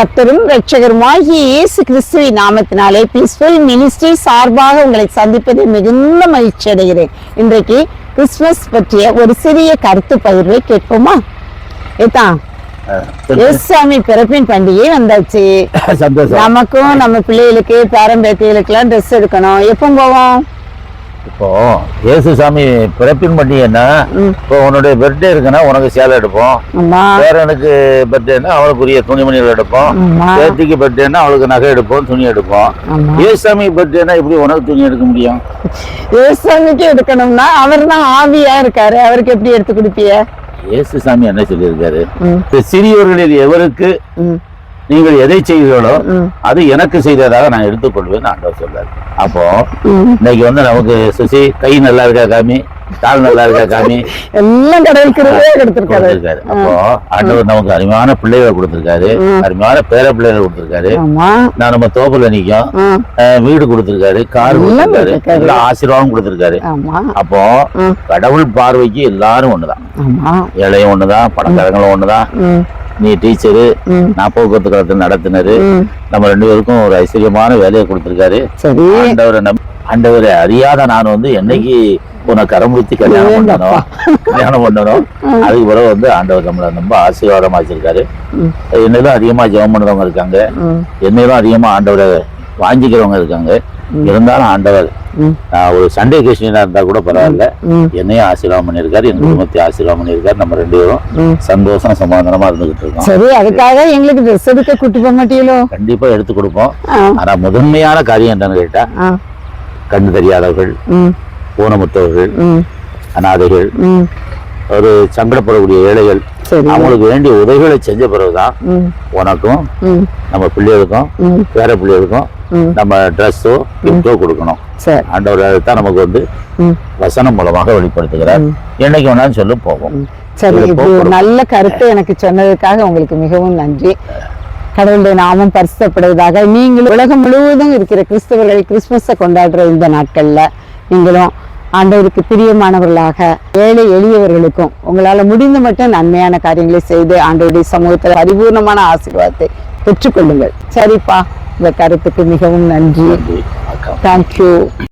கர்த்தரும் ரட்சகருமாகிய இயேசு கிறிஸ்துவின் நாமத்தினாலே பீஸ்ஃபுல் மினிஸ்ட்ரி சார்பாக உங்களை சந்திப்பதில் மிகுந்த மகிழ்ச்சி அடைகிறேன். இன்றைக்கு கிறிஸ்துமஸ் பற்றிய ஒரு சிறிய கருத்து பகிர்வை கேட்போமா? ஏதான் இயேசுசாமி பிறப்பின் பண்டிகை வந்தாச்சு. நமக்கும் நம்ம பிள்ளைகளுக்கு பேரன் பேத்திகளுக்கு எல்லாம் ட்ரெஸ் எடுக்கணும். எப்போ போவோம்? இப்போ இயேசு சாமி பிறப்பின் பண்டிகைன்னா ம். இப்போ உன்னுடைய பர்த்டே இருக்குன்னா உனக்கு சேலை எடுப்போம். பேரனுக்கு பர்த்டேன்னா அவனுக்குரிய துணிமணிகள் எடுப்போம். ஆமா பேத்திக்கு பர்த்டேன்னா அவளுக்கு நகை எடுப்போம் துணி எடுப்போம். ஆமா இயேசுசாமி பர்த்டேனா எப்படி உனக்கு துணி எடுக்க முடியும்? இயேசுசாமிக்கு எடுக்கணும்னா அவர் தான் ஆவியா இருக்காரு. அவருக்கு எப்படி எடுத்து கொடுப்பிய? இயேசு சாமி என்ன சொல்லியிருக்காரு? சிறியவர்களில் எவருக்கு நீங்கள் எதை செய்கிறீர்களோ ம், அது எனக்கு செய்ததாக நான் எடுத்துக்கொள்வேன் ஆண்டவர் சொல்றாரு. அப்போ. இன்னைக்கு வந்து நமக்கு சுசி கை நல்லா இருக்கா காமி? கால் நல்லா இருக்கா காமி? எல்லாம் கொடுத்திருக்காரு. அப்போ ஆண்டவர் நமக்கு அருமையான பிள்ளைகளை கொடுத்திருக்காரு. அருமையான பேர பிள்ளைகளை கொடுத்திருக்காரு. நான் நம்ம தோப்புல நிக்கும் ம், அஹ் வீடு கொடுத்திருக்காரு கார் எல்லாம் கொடுத்திருக்காரு கொடுத்திருக்காரு. எல்லா ஆசீர்வாதம் கொடுத்திருக்காரு. அப்போ கடவுள் பார்வைக்கு எல்லாரும் ஒண்ணுதான். ஏழையும் ஒண்ணுதான் பணக்காரங்களும் ஒண்ணுதான். நீ டீச்சரு நான் போக்குவரத்து கழகத்தில் நடத்தினரு. நம்ம ரெண்டு பேருக்கும் ஒரு ஐஸ்வர்யமான வேலையை கொடுத்திருக்காரு. ஆண்டவரை நம் ஆண்டவரை அறியாத நான் வந்து என்னைக்கு உனக்கு கரமுடித்து கல்யாணம். பண்ணணும் கல்யாணம் பண்ணணும் அதுக்கு பிறகு வந்து ஆண்டவர் நம்மளை ரொம்ப ஆசீர்வாதமா வச்சிருக்காரு. ம், என்னையும் அதிகமா ஜெபம் பண்ணுறவங்க இருக்காங்க. ம், என்னையும் அதிகமா ஆண்டவரை வாஞ்சிக்கிறவங்க இருக்காங்க. இருந்தாலும் ஆண்டவர் ஒரு சண்டே கிறிஸ்டியனா இருந்தா கூட பரவாயில்ல. என்னையும் ஆசீர்வாதம் பண்ணியிருக்காரு என் குடும்பத்தை ஆசீர்வாதம் பண்ணியிருக்காரு நம்ம ரெண்டு பேரும். சந்தோஷம் சமாதானமா இருந்துகிட்டு இருக்கோம். சரி அதுக்காக எங்களுக்கு ட்ரெஸ் எடுக்க கூட்டு போக மாட்டீங்களோ? கண்டிப்பா எடுத்து கொடுப்போம். ஆனா முதன்மையான காரியம் என்னன்னு கேட்டா கண்ணு தெரியாதவர்கள் ஊனமுற்றவர்கள் ம், அனாதைகள். ஒரு சங்கடப்படக்கூடிய ஏழைகள். அவங்களுக்கு வேண்டிய உதவிகளை செஞ்ச பிறகுதான் உனக்கும் நம்ம பிள்ளைகளுக்கும் பேர பிள்ளைகளுக்கும். நம்ம ட்ரெஸ்ஸோ கிஃப்டோ கொடுக்கணும். சரி. ஆண்டவர் தான் நமக்கு வந்து வசனம் மூலமாக வெளிப்படுத்துகிறார். என்னைக்கு வேணாலும் சொல்லு போவோம். சரி போக்குவரத்து. நல்ல கருத்தை எனக்கு சொன்னதுக்காக உங்களுக்கு மிகவும் நன்றி. கடவுளுடைய நாமம் பரிசுத்தப்படுவதாக நீங்களும் உலகம் முழுவதும் இருக்கிற கிறிஸ்தவர்கள் கிறிஸ்துமஸை கொண்டாடுற இந்த நாட்கள்ல நீங்களும் ஆண்டவருக்கு பிரியமானவர்களாக ஏழை எளியவர்களுக்கும் உங்களால முடிந்த மட்டும் நன்மையான காரியங்களை செய்து ஆண்டவருடைய சமூகத்தில் பரிபூர்ணமான ஆசீர்வாதத்தை பெற்றுக்கொள்ளுங்கள். சரிப்பா இந்த கருத்துக்கு மிகவும் நன்றி. தேங்க்யூ